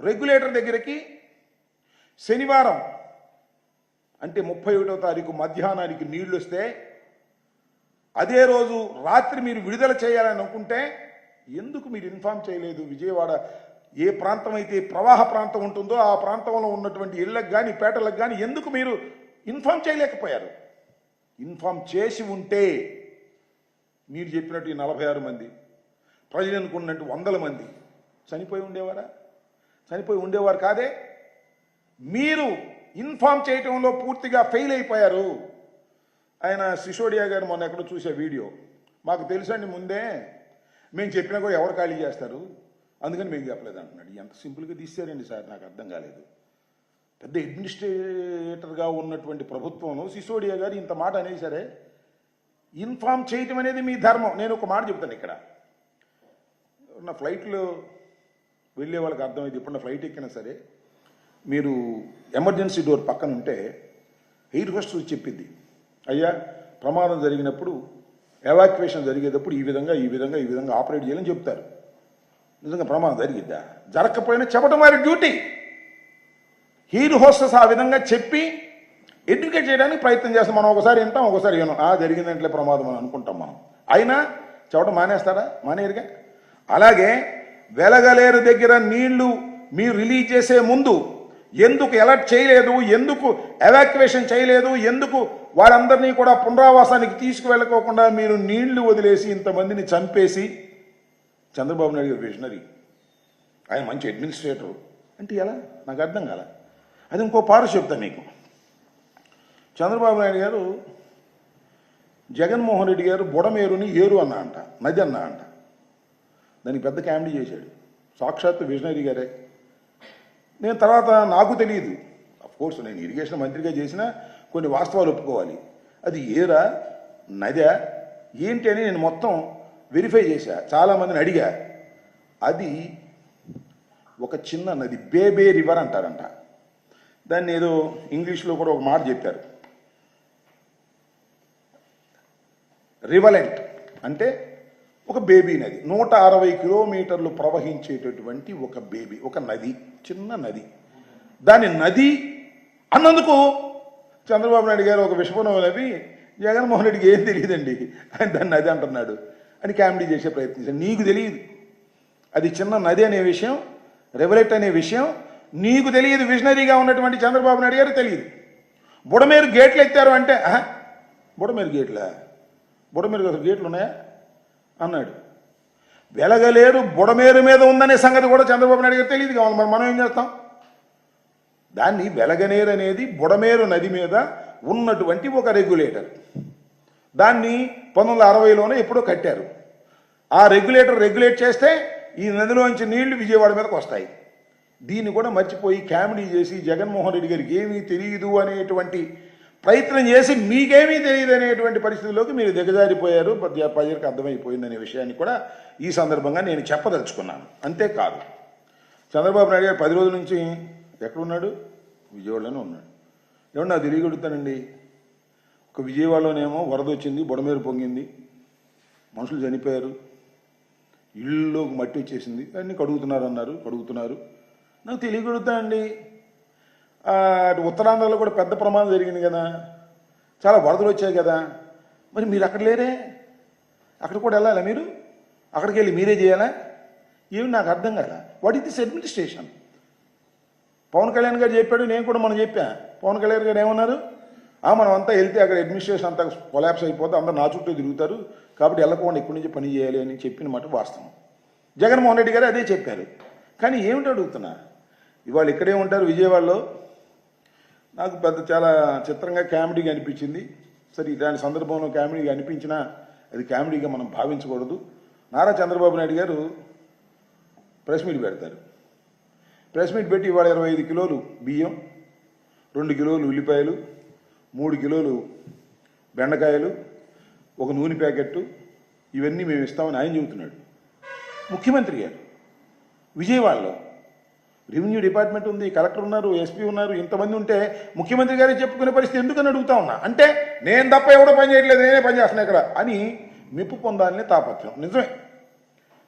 Regulator దగ్గరికి శనివారం అంటే ముప్పై ఒకటో తారీఖు మధ్యాహ్నానికి నీళ్ళు వస్తే అదే రోజు రాత్రి మీరు విడుదల చేయాలని అనుకుంటే ఎందుకు మీరు ఇన్ఫామ్ చేయలేదు? విజయవాడ ఏ ప్రాంతం అయితే ప్రవాహ ప్రాంతం ఉంటుందో ఆ ప్రాంతంలో ఉన్నటువంటి ఇళ్ళకు కానీ పేటలకు కానీ ఎందుకు మీరు ఇన్ఫామ్ చేయలేకపోయారు? ఇన్ఫామ్ చేసి ఉంటే మీరు చెప్పినట్టు ఈ నలభై ఆరు మంది ప్రజలు అనుకున్నట్టు వందల మంది చనిపోయి ఉండేవారా? చనిపోయి ఉండేవారు కాదే. మీరు ఇన్ఫామ్ చేయటంలో పూర్తిగా ఫెయిల్ అయిపోయారు. ఆయన సిసోడియా గారు మొన్న ఎక్కడో చూసే వీడియో. మాకు తెలుసండి ముందే మేము చెప్పినా కూడా ఎవరు ఖాళీ చేస్తారు? అందుకని మేము చెప్పలేదు అంటున్నాడు. ఎంత సింపుల్గా తీసారండి సార్ నాకు అర్థం కాలేదు. పెద్ద అడ్మినిస్ట్రేటర్గా ఉన్నటువంటి ప్రభుత్వంలో సిసోడియా గారు ఇంత మాట అనేది సరే ఇన్ఫామ్ చేయటం అనేది మీ ధర్మం. నేను ఒక మాట చెప్తాను ఇక్కడ. నా ఫ్లైట్లో వెళ్ళే వాళ్ళకి అర్థమైంది ఇప్పుడు ఫ్లైట్ ఎక్కినా సరే మీరు ఎమర్జెన్సీ డోర్ పక్కన ఉంటే ఎయిర్ హోస్టల్ చెప్పింది. అయ్యా ప్రమాదం జరిగినప్పుడు ఎవాక్యువేషన్ జరిగేటప్పుడు ఈ విధంగా ఈ విధంగా ఈ విధంగా ఆపరేట్ చేయాలని చెప్తారు. నిజంగా ప్రమాదం జరిగిద్దా జరగకపోయినా చెప్పడం వారి డ్యూటీ. హీరో హోస్టెస్ ఆ విధంగా చెప్పి ఎడ్యుకేట్ చేయడానికి ప్రయత్నం చేస్తాం. మనం ఒకసారి వింటాం ఒకసారి వినం ఆ జరిగిందంటే ప్రమాదం అని అనుకుంటాం మనం. అయినా చెప్పడం మానేస్తారా? మానేరుగా అలాగే వెలగలేరు దగ్గర నీళ్ళు మీరు రిలీజ్ చేసే ముందు ఎందుకు అలర్ట్ చేయలేదు? ఎందుకు ఎవాక్యువేషన్ చేయలేదు? ఎందుకు వారందరినీ కూడా పునరావాసానికి తీసుకువెళ్ళకోకుండా మీరు నీళ్ళు వదిలేసి ఇంతమందిని చంపేసి చంద్రబాబు నాయుడు గారు విజనరీ. ఆయన మంచి అడ్మినిస్ట్రేటర్ అంటే ఎలా? నాకు అర్థం కాల. అది ఇంకో పారు చెప్తా మీకు. చంద్రబాబు నాయుడు గారు జగన్మోహన్ రెడ్డి గారు బుడమేరుని ఏరు అన్న అంట నది అన్న అంట దానికి పెద్ద కామెడీ చేశాడు. సాక్షాత్తు విజనరీ గారే. నేను తర్వాత నాకు తెలియదు కోర్స్ నేను ఇరిగేషన్ మంత్రిగా చేసిన కొన్ని వాస్తవాలు ఒప్పుకోవాలి. అది ఏరా? నదా? ఏంటి అని నేను మొత్తం వెరిఫై చేశా. చాలామందిని అడిగా. అది ఒక చిన్న నది బేబే రివర్ అంటారంట. దాన్ని ఏదో ఇంగ్లీష్లో కూడా ఒక మాట చెప్పారు. రివలెంట్ అంటే ఒక బేబీ నది. నూట అరవై కిలోమీటర్లు ప్రవహించేటటువంటి ఒక బేబీ ఒక నది చిన్న నది. దాని నది అన్నందుకు చంద్రబాబు నాయుడు గారు ఒక విషపనం నవ్వి జగన్మోహన్ రెడ్డికి ఏం తెలియదండి. ఆయన దాన్ని నది అంటున్నాడు అని కామెడీ చేసే ప్రయత్నించాడు నీకు తెలియదు. అది చిన్న నది అనే విషయం రెవలెట్ అనే విషయం నీకు తెలియదు. విజనరీగా ఉన్నటువంటి చంద్రబాబు నాయుడు గారు తెలియదు. బుడమేరు గేట్లు ఎత్తారు అంటే బుడమేరు గేట్లా? బుడమేరు అసలు గేట్లు ఉన్నాయా? అన్నాడు. వెలగలేరు బుడమేరు మీద ఉందనే సంగతి కూడా చంద్రబాబు నాయుడు గారు తెలియదు కావాలి. మరి మనం ఏం చేస్తాం? దాన్ని వెలగనేరు అనేది బుడమేరు నది మీద ఉన్నటువంటి ఒక రెగ్యులేటర్. దాన్ని పంతొమ్మిది వందల అరవైలోనే ఎప్పుడో కట్టారు. ఆ రెగ్యులేటర్ రెగ్యులేట్ చేస్తే ఈ నదిలోంచి నీళ్ళు విజయవాడ మీదకి వస్తాయి. దీన్ని కూడా మర్చిపోయి కామెడీ చేసి జగన్మోహన్ రెడ్డి గారికి ఏమీ తెలియదు అనేటువంటి ప్రయత్నం చేసి మీకేమీ తెలియదు అనేటువంటి పరిస్థితుల్లోకి మీరు దిగజారిపోయారు. ప్రజలకు అర్థమైపోయిందనే విషయాన్ని కూడా ఈ సందర్భంగా నేను చెప్పదలుచుకున్నాను. అంతేకాదు చంద్రబాబు నాయుడు గారు పది రోజుల నుంచి ఎక్కడున్నాడు? విజయవాడలోనే ఉన్నాడు. ఏమన్నా నాకు కొడుతానండి ఒక విజయవాడలోనేమో వరద వచ్చింది బుడమేరు పొంగింది మనుషులు చనిపోయారు ఇళ్ళలోకి మట్టి వచ్చేసింది అన్నీ కడుగుతున్నారు అన్నారు కడుగుతున్నారు. నాకు తెలియగలుగుతానండి అండి. ఉత్తరాంధ్రలో కూడా పెద్ద ప్రమాదం జరిగింది కదా. చాలా వరదలు వచ్చాయి కదా. మరి మీరు అక్కడ లేరే? అక్కడ కూడా వెళ్ళాలా మీరు? అక్కడికి వెళ్ళి మీరే చేయాలా? ఏమి నాకు అర్థం కాల. What is this administration Pawan Kalyan garu చెప్పాడు నేను కూడా మనం చెప్పా. పవన్ కళ్యాణ్ గారు ఏమన్నారు? మనం అంతా వెళ్తే అక్కడ అడ్మినిస్ట్రేషన్ అంతా కొలాప్స్ అయిపోతే అందరూ నా చుట్టూ తిరుగుతారు. కాబట్టి వెళ్ళకుండా ఇక్కడి నుంచి పని చేయాలి అని చెప్పిన మాట వాస్తవం. జగన్మోహన్ రెడ్డి గారు అదే చెప్పారు. కానీ ఏమిటి అడుగుతున్నా? ఇవాళ ఇక్కడే ఉంటారు విజయవాడలో. నాకు పెద్ద చాలా చిత్రంగా కామెడీగా అనిపించింది. సరే దాని సందర్భంలో కామెడీగా అనిపించినా అది కామెడీగా మనం భావించకూడదు. నారా చంద్రబాబు నాయుడు గారు ప్రెస్ మీట్ పెడతారు. ప్రెస్ మీట్ పెట్టి ఇవాళ ఇరవై ఐదు కిలోలు బియ్యం రెండు కిలోలు ఉల్లిపాయలు మూడు కిలోలు బెండకాయలు ఒక నూనె ప్యాకెట్టు ఇవన్నీ మేము ఇస్తామని ఆయన చెబుతున్నాడు. ముఖ్యమంత్రి గారు విజయవాడలో రెవెన్యూ డిపార్ట్మెంట్ ఉంది కలెక్టర్ ఉన్నారు ఎస్పీ ఉన్నారు ఇంతమంది ఉంటే ముఖ్యమంత్రి గారే చెప్పుకునే పరిస్థితి ఎందుకని అడుగుతా ఉన్నా? అంటే నేను తప్ప ఎవడో పని చేయట్లేదు నేనే పని చేస్తున్నా ఇక్కడ అని మెప్పు పొందాలనే తాపత్రం నిజమే.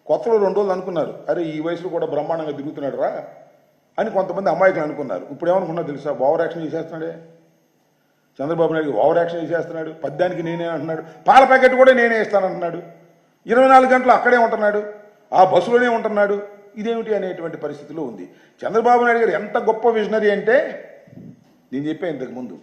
కొత్తలో రెండు రోజులు అనుకున్నారు. అరే ఈ వయసులో కూడా బ్రహ్మాండంగా దిగుతున్నాడు రా అని కొంతమంది అమ్మాయికి అనుకున్నారు. ఇప్పుడు ఏమనుకున్నా తెలుసా? ఓవర్ యాక్షన్ చేసేస్తున్నాడే. చంద్రబాబు నాయుడు ఓవర్ యాక్షన్ చేసేస్తున్నాడు. పద్యానికి నేనే అంటున్నాడు. పాల ప్యాకెట్ కూడా నేనే ఇస్తానంటున్నాడు. ఇరవై నాలుగు గంటలు అక్కడే ఉంటున్నాడు. ఆ బస్సులోనే ఉంటున్నాడు. ఇదేమిటి అనేటువంటి పరిస్థితిలో ఉంది. చంద్రబాబు నాయుడు గారు ఎంత గొప్ప విజనరీ అంటే నేను చెప్పాను ఇంతకుముందు